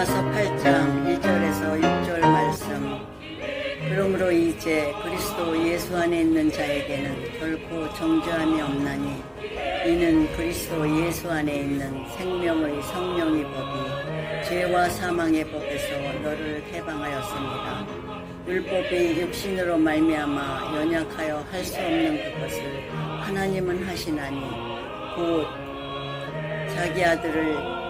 로마서 8장 1절에서 6절 말씀 그러므로 이제 그리스도 예수 안에 있는 자에게는 결코 정죄함이 없나니 이는 그리스도 예수 안에 있는 생명의 성령의 법이 죄와 사망의 법에서 너를 해방하였습니다. 율법이 육신으로 말미암아 연약하여 할 수 없는 그것을 하나님은 하시나니 곧 자기 아들을